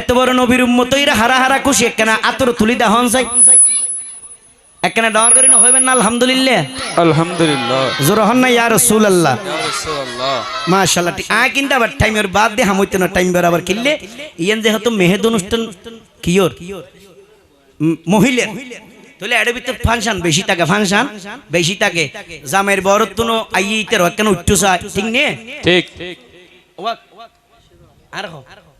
এত বড় নবীর উম্মতইরা হারা হারা খুশি একখানা আতর তুলি দহন চাই একখানা ডর করি না হইবেন না আলহামদুলিল্লাহ। আলহামদুলিল্লাহ। জোর হন না ইয়া রাসূলুল্লাহ। ইয়া রাসূলুল্লাহ। মাশাআল্লাহ ঠিক আ কিন্তু আবার টাইমের বাদ দিয়ে হামইতে না টাইম বরাবর কিনলে। ইয়ান যেহেতু মেহেদ অনুষ্ঠান উম, মহিলা তাহলে এর ভিতর ফাংশন বেশি থাকে ফাংশন বেশি থাকে জামের বরত তুনো আইতে রকেন উঠছো চাই ঠিক নে? ঠিক। আর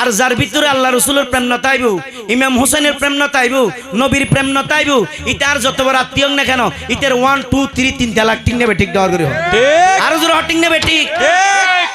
আর যার ভিতরে আল্লাহ রসুলের প্রেম নতাইব ইমাম হুসেনের প্রেম নতাইব নবীর প্রেম নতাইব ইতার যত বড় আত্মীয় না কেন ইতার ওয়ান টু থ্রি তিন তালাক টিং নেবে ঠিক দেওয়ার করে। আর জোর হটিং নেবে ঠিক। ঠিক।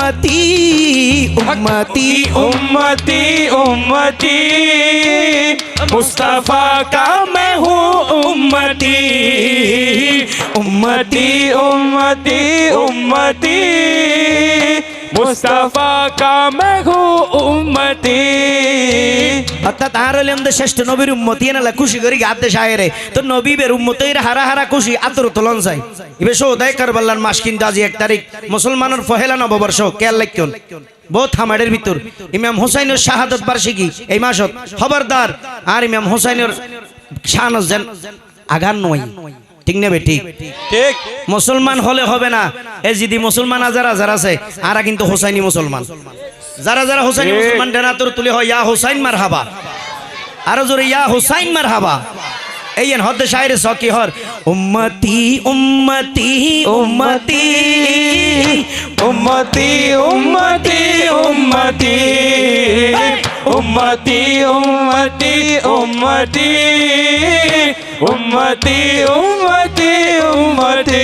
उम्मती उम्मती उम्मती उम्मती। मुस्तफ़ा का मैं हूँ उम्मती। उम्मती उम्मती उम्मती। ಮುಸ್ತಫಾ ಕಾಮಗು ಉಮ್ಮತಿ অর্থাৎ আর হলে শ্রেষ্ঠ নবীর উম্মতি খুশি করি আদে সাহেরে। তো নবীবের হারা হারা খুশি, আতর যায় ইবে সৌদায় কারবাল্লার মাস কিন্তু আজি এক তারিখ, মুসলমানের পহেলা নববর্ষ কেয়ার লাইকন বহুত হামারের ভিতর, ইমাম হোসাইনের শাহাদত বার্ষিকী এই মাসত। খবরদার, আর ইমাম হোসাইনের শাহানস যেন আঘান নয়। ঠিক না বেটি? ঠিক। মুসলমান হলে হবে না। এ যদি মুসলমান হাজার যারা আছে আরা কিন্তু হোসাইনি মুসলমান। যারা যারা হোসাইনি মুসলমান ডেনাতর তুলে হয় ইয়া হোসাইন মার হাবা আরও জোরে ইয়া হোসাইন মার হাবা এই হদ্দে শায়ের সকি হর। উম্মতি উম্মতি উম্মতি উম্মতি উম্মতি উম্মতি। উম্মতি উম্মতি উম্মতি। उम्मती उम्मती उम्मती।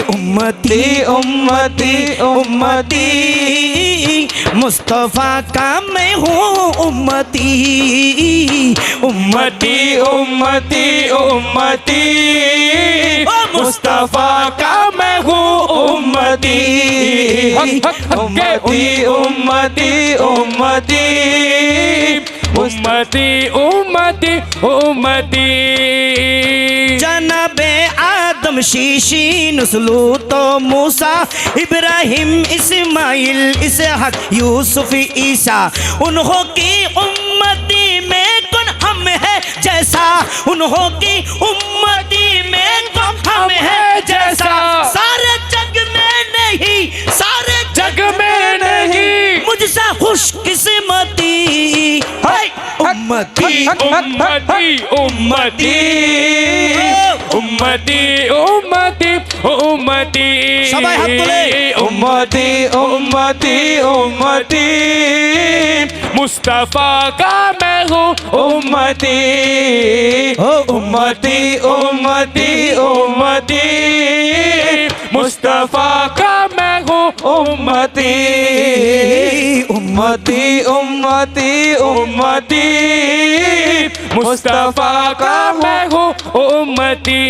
उम्मती उम्मती उम्मती। मुस्तफ़ा का मैं हूँ उम्मती। उम्मती उम्मती उम्मती। मुस्तफ़ा का मैं हूँ उम्मती उम्मती। उम्मती उम्मती। उम्मती उम्मती उम्मती। जनाबे आदम शीशी नस्लू तो मूसा इब्राहिम इस्माइल इसहक यूसुफ ईसा। उन्हों की उम्मती में कौन हम है जैसा? उन्हों की उम्मती में कौन हम है जैसा? सारे जग में नहीं सारे जग में नहीं। मुझसे खुशकिस्मती है উম্মতি উম্মতি উম্মতি উম্মতি উম্মতি উম্মতি সবাই হাত তুলে। উম্মতি উম্মতি উম্মতি মুস্তাফা কা মে হু উম্মতি ও উম্মতি উম্মতি উম্মতি মুস্তাফা কা মে হু উম্মতি উম্মতি उम्मती उम्मती मुस्तफा का मैं हूँ उम्मती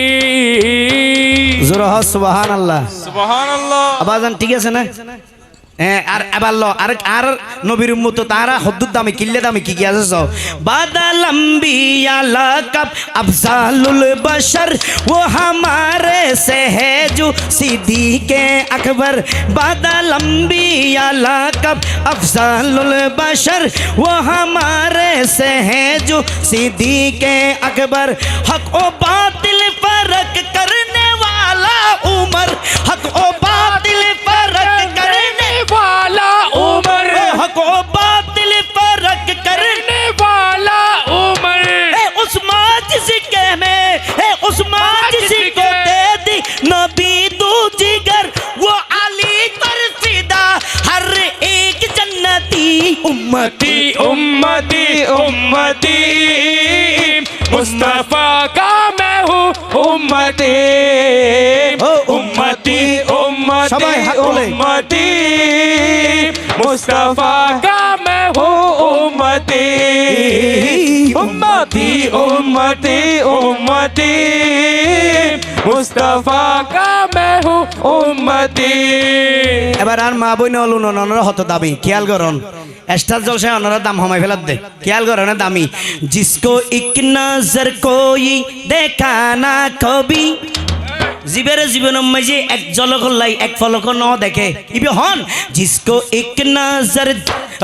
জোর সুবাহান আল্লাহ सुबहान अल्लाह আবাজান ঠিক আছে না হ্যাঁ আর এবার ল আর আর নবীর উম্মত তারা হদ্দুর দামি কিল্লে দামি কি কি আছে সব বাদালম্বি আলাকাব আফজালুল বশর ও হামারে সে হে জু সিদ্ধি কে আকবর বাদালম্বি আলাকাব আফজালুল বশর ও হামারে সে হে জু সিদ্ধি কে আকবর হক ও বাতিল ফরক करने वाला उमर हक ओ बातिल फरक करने वाला उमर। हको बातिल करने वाला में दे दी। नबी जिगर वो अली पर हर एक जन्नती उम्मती उम्मती उम्मती। मुस्तफ़ा मुस्तफा का मैं हूँ उम्मती उम्मती उम्मती उम्मती मुस्तफा का मैं हूँ उम्मती এবার আর মা বই নলুন অনরা হত দামি খেয়াল করন স্টার জলসায় অনরা দাম হমাই ফেলাত দে খেয়াল করন দামি জিসকো ইক নজর কোই দেখা না কবি জীবের জীবন মাঝে এক জলক লাই এক ফলক ন দেখে ইবে হন জিসকো ইক নজর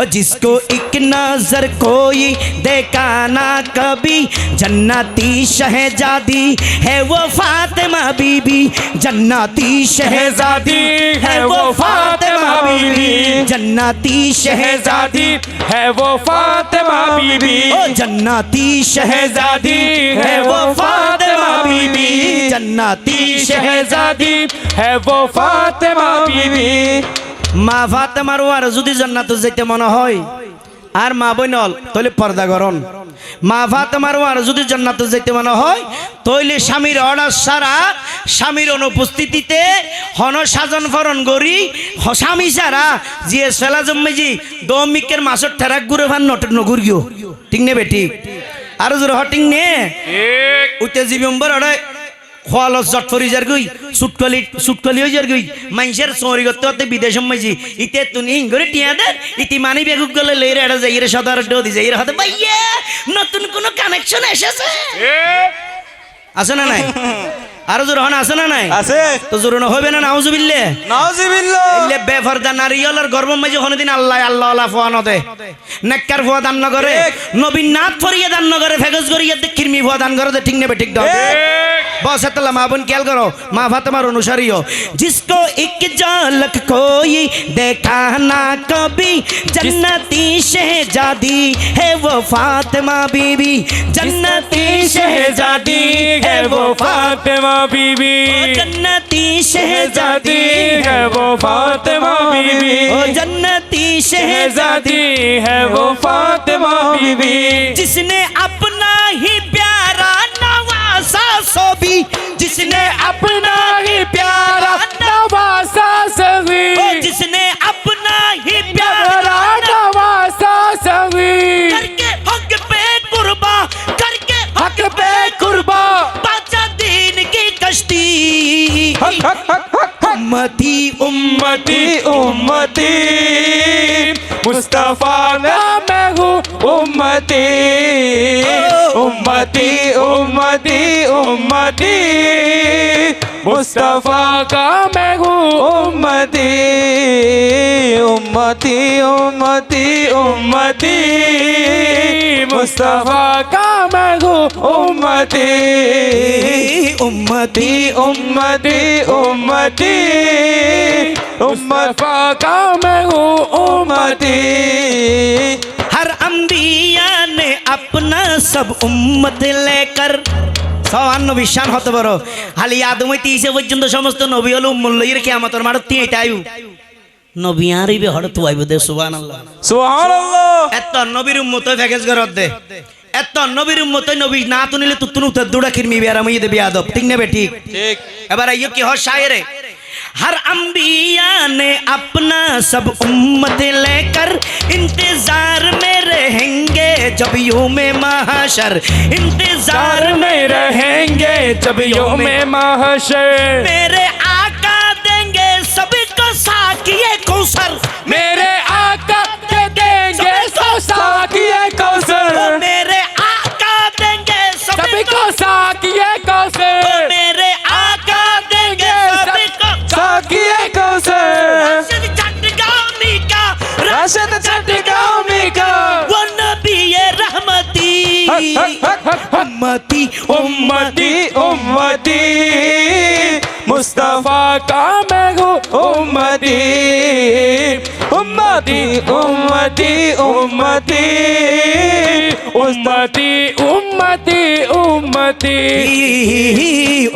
जिसको एक नजर कोई देखा ना कभी जन्नती शहजादी है वो फातिमा बीबी जन्नती शहजादी है वो फातिमा बीबी जन्नती शहजादी शहजादी है वो फातिमा बीबी ओ जन्नती शहजादी है वो फातिमा बीबी जन्नती शहजादी शहजादी है वो फातिमा बीबी মা ফাতেমার আর যদি জান্নাত যেতে মনে হয় আর মা বইনল তৈলে পর্দা করন মা ফাতেমার আর যদি জান্নাত যেতে মনে হয় তৈলে স্বামীর অর্ডার সারা স্বামীর অনুপস্থিতিতে হন সাজন ফরন গরি হ- স্বামী সারা জিয়ে সেলা জম্মেজি দমিকের মাসর ঠেরাক ঘুরে ভান নট নগুরিও ঠিক নে বেটি আর জোর হটিং নে। উতে জিবিম্বর অড়াই খোয়ালো জট ফরি যার গই সুটকলি সুটকলি হয়ে যার গই। মাইসের সরি করতে করতে বিদেশ মাইছি ইতে তুমি ইঙ্গরে টিয়া দে ইতি মানি বেগুক গলে লেরে এটা যাইরে সদার ডো দি যাইরে হাতে ভাইয়া নতুন কোন কানেকশন এসেছে। আছে না নাই? আরও জোর হন আছে না নাই? আছে। তো জোর না হবে না নাউজুবিল্লে নাউজিবিল্লাহ। ইল্লে বেফরদা নারিয়লের গর্ব মাঝে কোনদিন আল্লাহ আল্লাহ আল্লাহ ফোয়া নদে। নেককার ফোয়া দান করে নবীন নাথ ফরিয়া দান করে ফেগজ করিয়া দেখিরমি ফোয়া দান করে ঠিক নেবে ঠিক দাও। बस अतला माँ बन क्या करो? माँ फातमा अनुसारी हो जिसको एक झलक कोई देखा ना कभी, जन्नती शहजादी है वो फातिमा बीबी। जन्नती शहजादी है वो फातिमा बीबी। जन्नती शहजादी है वो फातिमा बीबी। जन्नती शहजादी है वो फातिमा बीबी। जिसने सोबी जिसने अपना ही प्यारा नवासा सभी जिसने अपना ही प्यारा नवासा सभी करके हक पे कुर्बा करके हक पे कुर्बा। बाचा दीन की कश्ती। उम्मती उम्मती उम्मती। मुस्तफ़ा ना উম্মতি উম্মতি উম্মতি উম্মতি। মুস্তফা কা মে হুঁ উম্মতি উম্মতি উম্মতি উম্মতি। মুস্তফা কা মে হুঁ উম্মতি। উম্মতি উম্মতি উম্মতি। মুস্তফা কা মে উম্মতি। अपना सब উম্মত লেকার সামান্য বিশ্বান হতে পারো হালি আদম হইতে ইসে পর্যন্ত সমস্ত নবী হলো উম্মুল্লইয়ের কিয়ামতের মারত তিন এটা আয়ু নবী আর ইবে হঠাৎ আইব দে সুবহানাল্লাহ সুবহানাল্লাহ এত নবীর উম্মত প্যাকেজ করত দে এত নবীর উম্মতে নবী না তুনিলে তুতুনু তাদুড়া কিরমি বিয়ারামই দে বিয়াদব ঠিক না বে ঠিক ঠিক এবার আইও কি হ শায়রে हर अंबिया ने अपना सब उम्मत लेकर इंतज़ार में रहेंगे जब यूँ में महाशर। इंतज़ार में रहेंगे जब यो में महाशर। मेरे आका देंगे सभी को साकिए कौशर मेरे राशिद चटगामी का वो नबी ये रहमती हक, हक, हक, हक, हक। उम्मती उम्मती उम्मती मुस्तफा का मैं हूँ उम्मती उम्मती उम्मती उम्मती उम्मती उम्मती उम्मती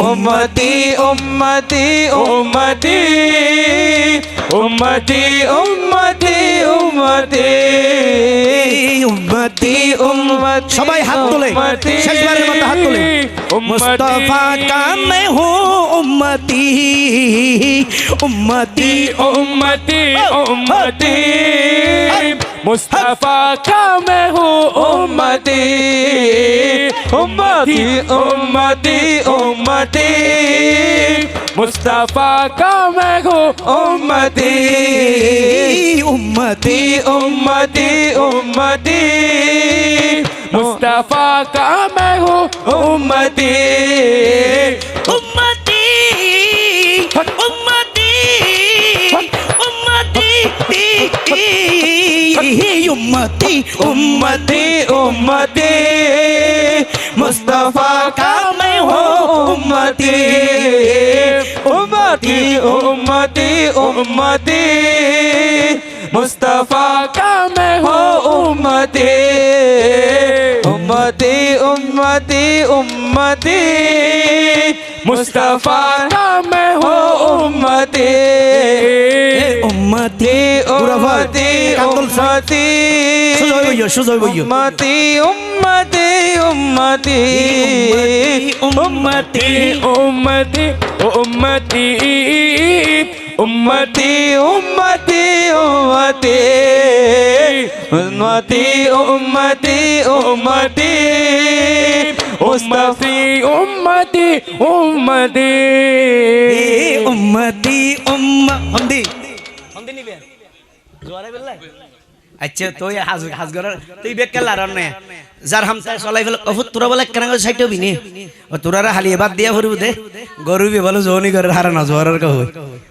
उम्मती उम्मती उम्मती उम्मती उम्मती উম্মতি উম্মতি উম্মত সবাই হাত তোলে। শেষবারের মতো হাত তোলে। মুস্তাফা কা মে হু উম্মতি উম্মতি উম্মতি। উম্মতি। मुस्तफ़ा का मैं हूँ उम्मती। उम्मती उम्मती उम्मती। मुस्तफ़ा का मैं हूँ उम्मती। उम्मती उम्मती उम्मती। मुस्तफ़ा का मैं हूँ उम्मती। उम्मती उम्मती उम्मती। उम्मती उम्मती उम्मती मुस्तफा का मैं हूँ उम्मती उम्मती उम्मती उम्मती मुस्तफा का मैं हो हूँ उम्मती उम्मती उम्मती उम्मती मुस्तफा का मैं हो हूँ उम्मती उम्मती उम्मती उम्मती সুজয় বইয় সুজয় বইয় উম্মতি উম্মতি উম্মতি উম্মতি उम्मती उम्मती উম্মতি উম্মতি উম্মতি উম্মতি উম্মতি উম্মতি মুস্তাফি উম্মতি উম্মতি উম্মতি উম্মা হামদি হামদি নিবেন জোয়ারে বেল্লা আচ্ছা তুই হাজ হাজ গরার তুই বেক কেলা নে? যার হাম তাই চলাই ফেল অফুত তোরা বলে কেন সাইটে বিনি ও তোরা হালি বাদ দিয়া ফুরবু দে। গরু বি বলো জোনি করে হারা না জোয়ারের কহ।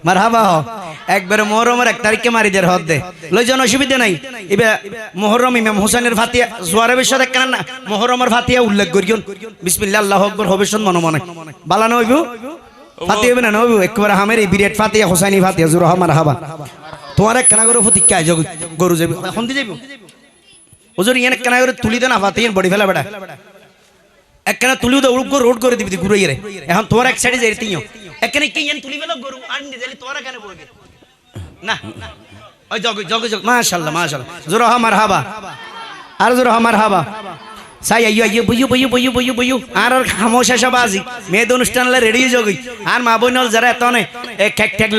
মার হাবা হ একবারে মোহরমের এক তারিখে মারি দের হদ দে। লই জন অসুবিধা নাই। ইবে মোহরম ইমাম হোসেনের ফাতিয়া জোয়ারে বিশ্বত কেন না মোহরমের ফাতিয়া উল্লেখ করিয়ন বিসমিল্লাহ আল্লাহু আকবার হবে শুন মনে মনে বালানো হইব ফাতিয়া হবে না নবু একবার হামের এই বিরাট ফাতিয়া হোসাইনি ফাতিয়া জোর হামার হাবা তোমার এক কেনা করে ফতি কাজ গরু যাবি এখন দি যাবি ওজোর ইয়ান কেনা করে তুলি দে না ফাতিয়া বডি ফেলা বেড়া। একখানা তুলিও তো উড়ক রোড করে দিবি ঘুরে রে এখন তোমার এক সাইডে যাই তিও একখানে কি ইয়ান তুলি ফেলো গরু দিলি তোমার কেন বলবে না। ওই জগ জগ জগ মাশাআল্লাহ মাশাআল্লাহ জোর হামার হাবা আর জোর হামার হাবা আইয়ো আর সব আজি রেডি আর মা ঠেক ঠেক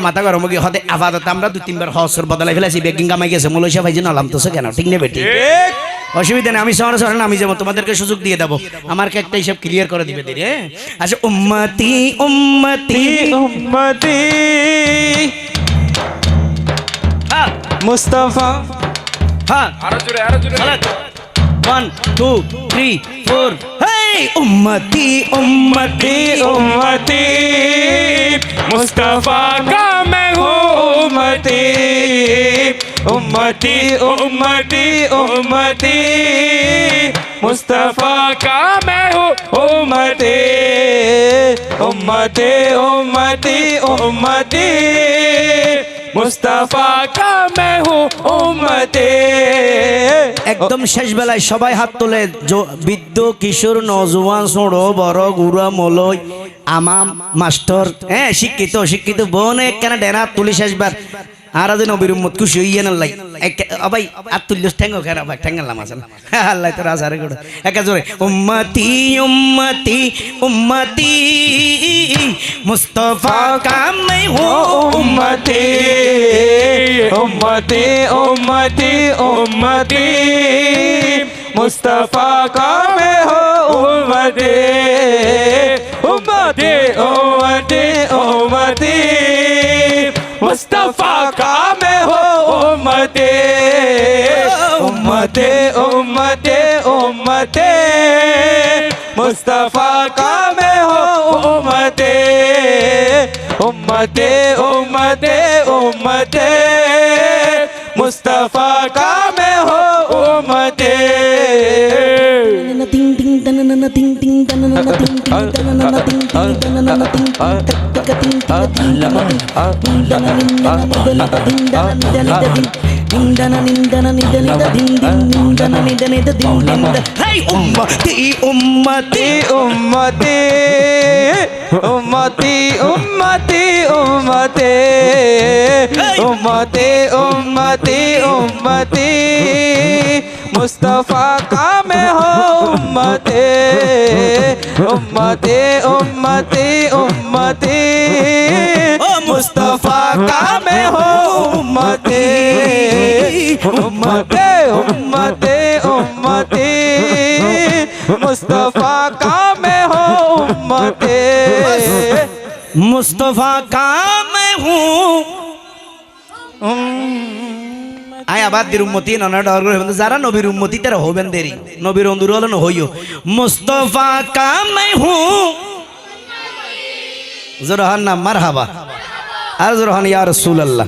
মাথা আমরা দু তিনবার হসর বদলাই ফেলেছি বেগিং কামাই গেছে মলইসা ভাইজি নলাম তো কেন ঠিক নেই বেটি অসুবিধা নেই আমি শহরে শহরে নামি যাবো তোমাদেরকে সুযোগ দিয়ে দেবো আমার একটা হিসাব ক্লিয়ার করে দিবে দিরে আচ্ছা উম্মতি উম্মতি উম্মতি হ্যাঁ মুস্তাফা হ্যাঁ আরো জোরে আরো জোরে one two three four hey উম্মতি উম্মতি उम्मती मुस्तफा का मैं हूँ उम्मती उम्मती उम्मती उम्मती मुस्तफा का मैं हूँ उम्मती उम्मती उम्मती उम्मती मुस्तफा का मैं हूँ उम्मती একদম শেষ বেলায় সবাই হাত তোলে জ- বৃদ্ধ কিশোর নজওয়ান ছোড়ো বড় গুড়া মলই আমাম মাস্টার হ্যাঁ শিক্ষিত শিক্ষিত বোন কেন ডেনা তুলি শেষবার আর আজ নবীর উম্মত খুশি হইয়ে না লাই। আবাই আতুল্য ঠ্যাঙ্গো খেরা ভাই ঠ্যাঙ্গালাম আসেন আচ্ছা হ্যাঁ, আল্লাহ তোর আসারে করে। একা জোরে, উম্মতি উম্মতি উম্মতি, মুস্তফা কাম নেই হো উম্মতি উম্মতি উম্মতি উম্মতি, মুস্তফা কাম হো উম্মতি উম্মতি উম্মতি উম্মতি मुस्तफ़ा का मैं हो उम्मती उम्मती उम्मती उम्मती मुस्तफ़ा का मैं हो उम्मती उम्मते उम्मते उम्मते मुस्तफ़ा का मैं हो उम्मते ting ting tanana ting ting tanana ting ting tanana ting ting tanana ting ting taka ting taka ting tanana ting tanana ting tanana ting tanana ting দিন দানা নিন দানা নিদা मुस्तफ़ा का मैं हो उम्मते उम्मते उम्मते उम्मते। मुस्तफ़ा का मैं हो उम्मते उम्मते उम्मते उम्मते। मुस्तफ़ा का मैं हो उम्मते। मुस्तफ़ा का मैं हूँ আবাদির উম্মতি ননা যারা নবীর উম্মতি, তারা হবেন দেরি। নবীর অন্দুর হলেন হইও। মুস্তফা কামাই হু জোরহান না মার হাবা আর জোরহান ইয়া রসুল আল্লাহ